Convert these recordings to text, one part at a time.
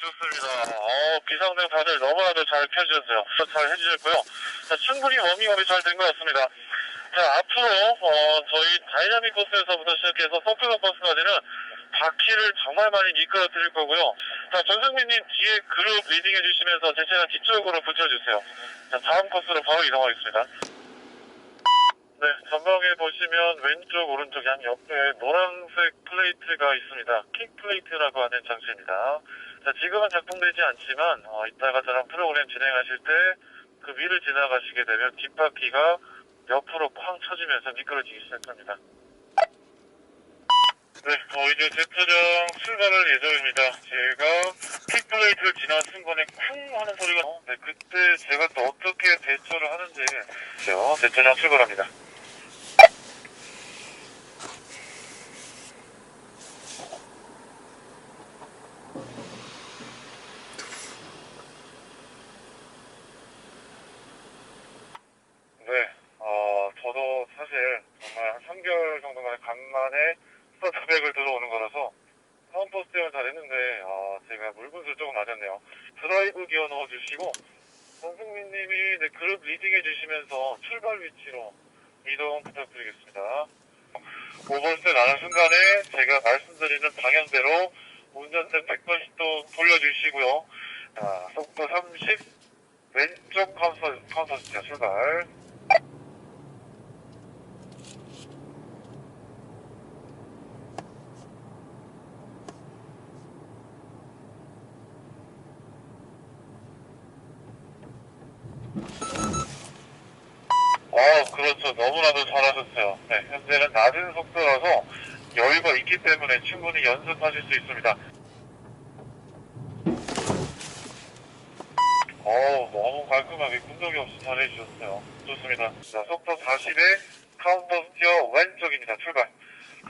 좋습니다. 어, 비상등 다들 너무나도 잘 펴주셨어요. 잘 해주셨고요. 자, 충분히 워밍업이 잘 된 것 같습니다. 자, 앞으로, 어, 저희 다이나믹 코스에서부터 시작해서 서클러 코스까지는 바퀴를 정말 많이 미끄러 드릴 거고요. 자, 전승민님 뒤에 그룹 리딩 해 주시면서 제 차량 뒤쪽으로 붙여주세요. 자, 다음 코스로 바로 이동하겠습니다. 네, 전방에 보시면 왼쪽, 오른쪽 양 옆에 노란색 플레이트가 있습니다. 킥 플레이트라고 하는 장치입니다. 자, 지금은 작동되지 않지만, 어, 이따가 저랑 프로그램 진행하실 때 그 위를 지나가시게 되면 뒷바퀴가 옆으로 쾅 쳐지면서 미끄러지기 시작합니다. 네, 어, 이제 제트장 출발할 예정입니다. 제가 킥 플레이트를 지난 순간에 쿵 하는 소리가, 어, 네, 그때 제가 또 어떻게 대처를 하는지, 죠 제트장 출발합니다. 네, 어, 저도 사실 정말 한 3개월 정도 만에 간만에 스타트백을 들어오는 거라서 카운터 스테어를 잘했는데, 아, 제가 물분수를 조금 낮았네요. 드라이브 기어 넣어주시고, 선승민 님이 네, 그룹 리딩 해 주시면서 출발 위치로 이동 부탁드리겠습니다. 오버스텝 나는 순간에 제가 말씀드리는 방향대로 운전대 180도 돌려주시고요. 자, 속도 30, 왼쪽 카운터 스테어 출발. 어, 그렇죠. 너무나도 잘하셨어요. 네, 낮은 속도라서 여유가 있기 때문에 충분히 연습하실 수 있습니다. 어, 너무 깔끔하게 군더기 없이 잘해주셨어요. 좋습니다. 자, 속도 40에 카운터 스티어 왼쪽입니다. 출발.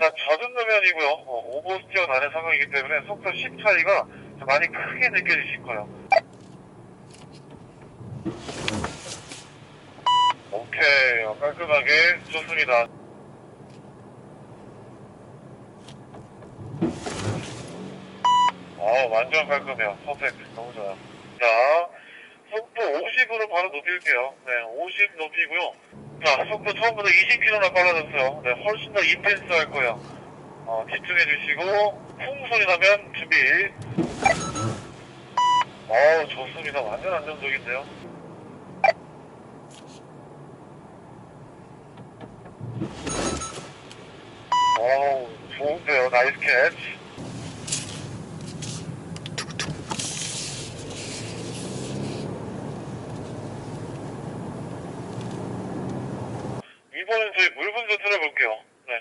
자, 젖은路면이고요. 어, 오버 스티어 나는 상황이기 때문에 속도 10 차이가 좀 많이 크게 느껴지실 거예요. 오케이, 어, 깔끔하게 좋습니다. 어, 완전 깔끔해요. 퍼펙트. 너무 좋아요. 자, 속도 50으로 바로 높일게요. 네, 50 높이고요. 자, 속도 처음부터 20km나 빨라졌어요. 네, 훨씬 더 인텐스 할 거예요. 어, 집중해 주시고, 쿵 소리 나면 준비. 어, 좋습니다. 완전 안정적인데요. 어우, 좋은데요. 나이스 캐치. 이번엔 저희 물분수 틀어볼게요. 네.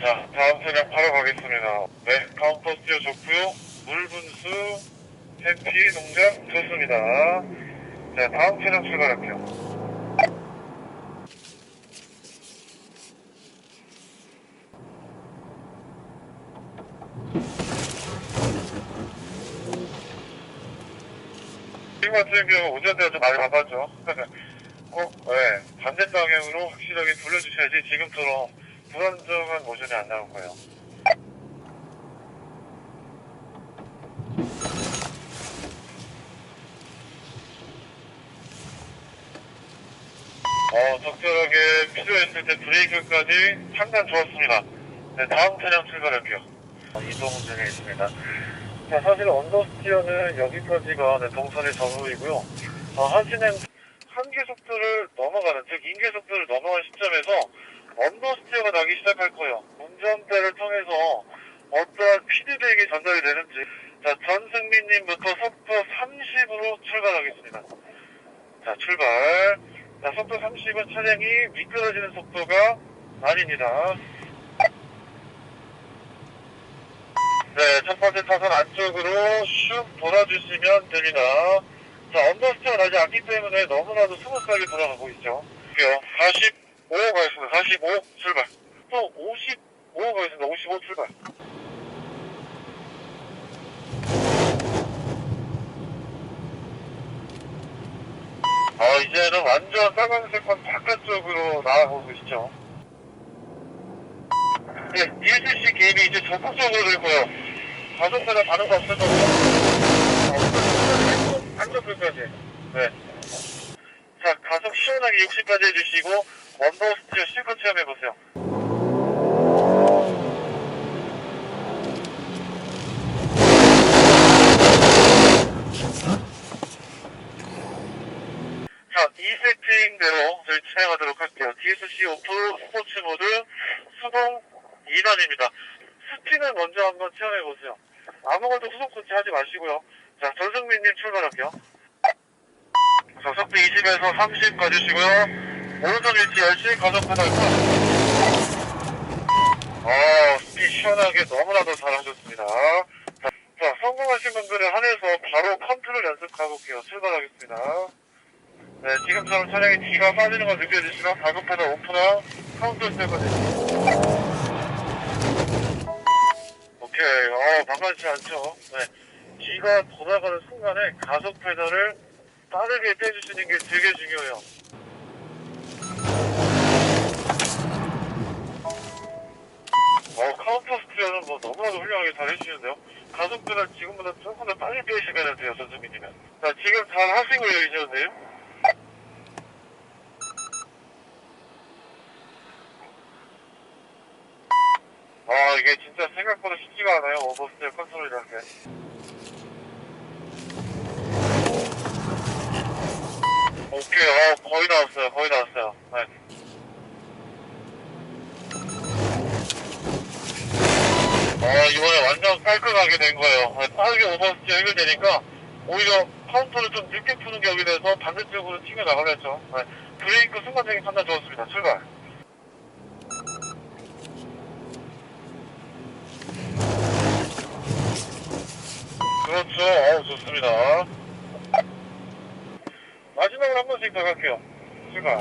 자, 다음 차량 바로 가겠습니다. 네, 카운터 스티어 좋고요. 물분수, 해피 농장 좋습니다. 자, 다음 차량 출발할게요. 경우 운전대가 좀 많이 바빴죠. 꼭, 네, 반대 방향으로 확실하게 돌려주셔야지 지금처럼 불안정한 모션이 안 나올 거예요. 어, 적절하게 필요했을 때 브레이크까지 상당 좋았습니다. 네, 다음 차량 출발할게요. 어, 이동 중에 있습니다. 자, 사실 언더스티어는 여기까지가 네, 동선의 전후이고요. 어, 하시는 한계 속도를 넘어가는, 즉, 인계 속도를 넘어간 시점에서 언더스티어가 나기 시작할 거예요. 운전대를 통해서 어떠한 피드백이 전달이 되는지. 자, 전승민님부터 속도 30으로 출발하겠습니다. 자, 출발. 자, 속도 30은 차량이 미끄러지는 속도가 아닙니다. 네, 첫 번째 타선 안쪽으로 슉 됩니다. 자, 언더스티어 나지 않기 때문에 너무나도 스무스하게 돌아가고 있죠. 볼게요. 45 가겠습니다. 45 출발. 또 55 가겠습니다. 55 출발. 아, 이제는 완전 빨간색만 바깥쪽으로 나아가고 있죠. 네, DSC 게임이 이제 적극적으로 될 거예요. 가속배가 다른 거 없을 거고. 안전불까지. 네. 자, 가속 시원하게 60까지 해주시고, 원더 스티어 실컷 체험해보세요. 자, 이 세팅대로 저희 진행하도록 할게요. DSC 오프 스포츠 모드 수동 2단입니다. 스피는 먼저 한번 체험해보세요. 아무것도 후속 조치 하지 마시고요. 자, 전승민님 출발할게요. 자, 속도 20에서 30 가주시고요. 오른손 위치 열심히 페달 컷. 어, 스피 시원하게 너무나도 잘하셨습니다. 자, 자, 성공하신 분들을 한해서 바로 컨트롤 연습 가볼게요. 출발하겠습니다. 네, 지금처럼 차량에 뒤가 빠지는 걸 느껴지시면 가급페달 오프나 카운터 세거든요. 오케이, 어, 만만치 않죠? 네. 뒤가 돌아가는 순간에 가속 페달을 빠르게 떼주시는 게 되게 중요해요. 어, 카운터 스티어는 뭐 너무나도 훌륭하게 잘 해주시는데요. 가속 페달 지금보다 조금 더 빨리 떼시면 돼요, 전수민님은. 자, 지금 잘 하시고요, 이제님. 아 이게 진짜 생각보다 쉽지가 않아요 오버스테어 컨트롤이라는 게 오케이 어 거의 나왔어요 거의 나왔어요 네. 어 이번에 완전 깔끔하게 된 거예요 네, 빠르게 오버스테어 해결되니까 오히려 카운터를 좀 늦게 푸는 격이 돼서 반대쪽으로 튕겨 나가렸죠 네. 브레이크 순간적인 판단 좋았습니다 출발 그렇죠. 어우, 좋습니다. 마지막으로 한 번씩 더 갈게요. 출발.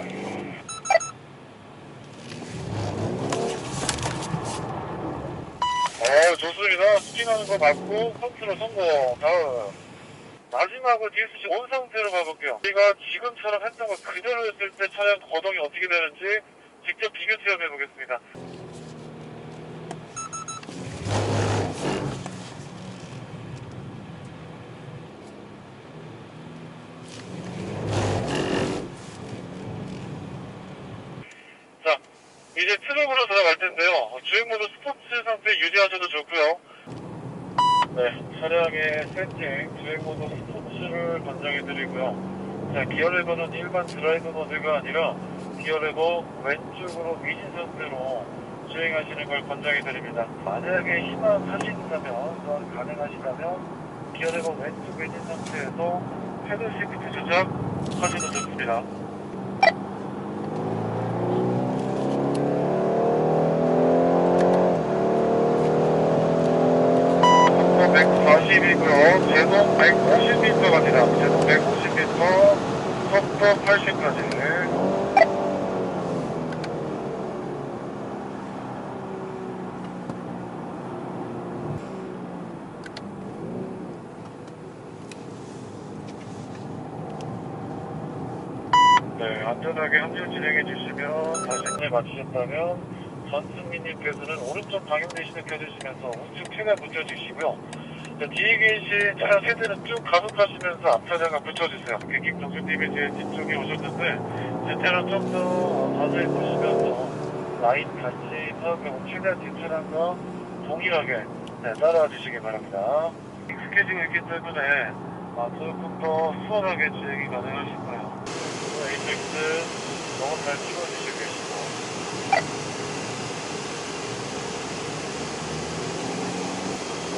어, 좋습니다. 스피하는 거 맞고, 컨트롤 성공. 다음. 마지막으로 DSC 온 상태로 가볼게요. 우리가 지금처럼 했던 거 그대로 했을 때 차량 거동이 어떻게 되는지 직접 비교 체험해 보겠습니다. 자, 이제 트럭으로 들어갈 텐데요. 어, 주행 모드 스포츠 상태 유지하셔도 좋고요. 네, 차량의 세팅, 주행 모드 스포츠를 권장해드리고요. 자, 기어 레버는 일반 드라이브 모드가 아니라 기어 레버 왼쪽으로 미진 상태로 주행하시는 걸 권장해드립니다. 만약에 희망하신다면, 또한 가능하시다면, 기어 레버 왼쪽 미진 상태에서 패들 시프트 조작 하셔도 좋습니다. 속도 140이고요. 제동 150m 갑니다. 제동 150m, 속도 80까지. 네, 안전하게 합류 진행해 주시면 안내 마치셨다면 전승민님께서는 오른쪽 방향 대신을 켜주시면서 우측 채널 붙여주시고요. 자, 뒤에 계신 차량 세대는 쭉 가속하시면서 앞차량을 붙여주세요. 객김 정수님이 제 뒤쪽에 오셨는데 제차량 좀더 자세히 보시면서 라인 같이 파악하고 최대한 뒷차량과 동일하게 네, 따라와 주시기 바랍니다. 익숙해지고 있기 때문에 아, 조금 더 수월하게 주행이 가능하실 거예요. 에이펙스 너무 잘 계시고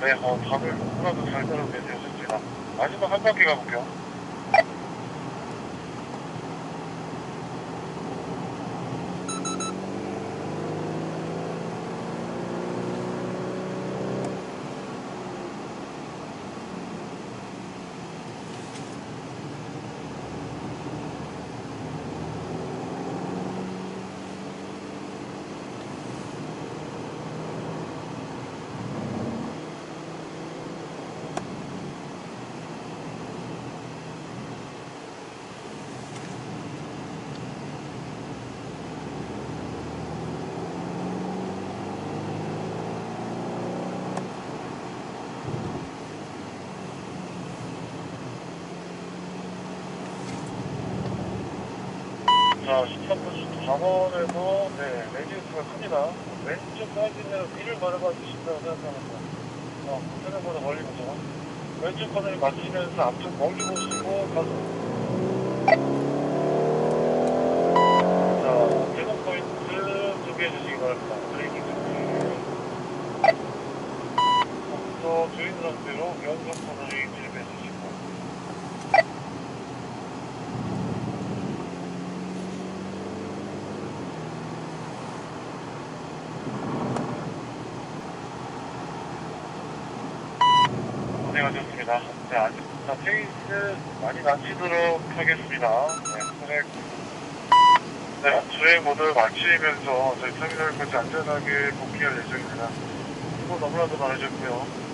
네, 어, 답을 너무나도 잘 계세요. 좋습니다. 마지막 한 바퀴 가볼게요. 자, 13분 4번에서, 네, 레지스가 큽니다. 왼쪽 사이드는 위를 바라봐 주신다고 생각합니다. 어, 생각보다 멀리 보죠. 왼쪽 커널 맞추면서 앞쪽 멀리 보시고, 가서. 자, 계속 포인트 준비해 주시기 바랍니다. 브레이킹 준비. 또 주인 상태로 연속 코너를 진입해 주시고. 고생하셨습니다. 네, 아직, 자, 페이스 많이 낮추도록 하겠습니다. 네, 선행. 네, 주행 모드 마치면서 저희 터미널까지 안전하게 복귀할 예정입니다. 수고 너무나도 많으셨고요.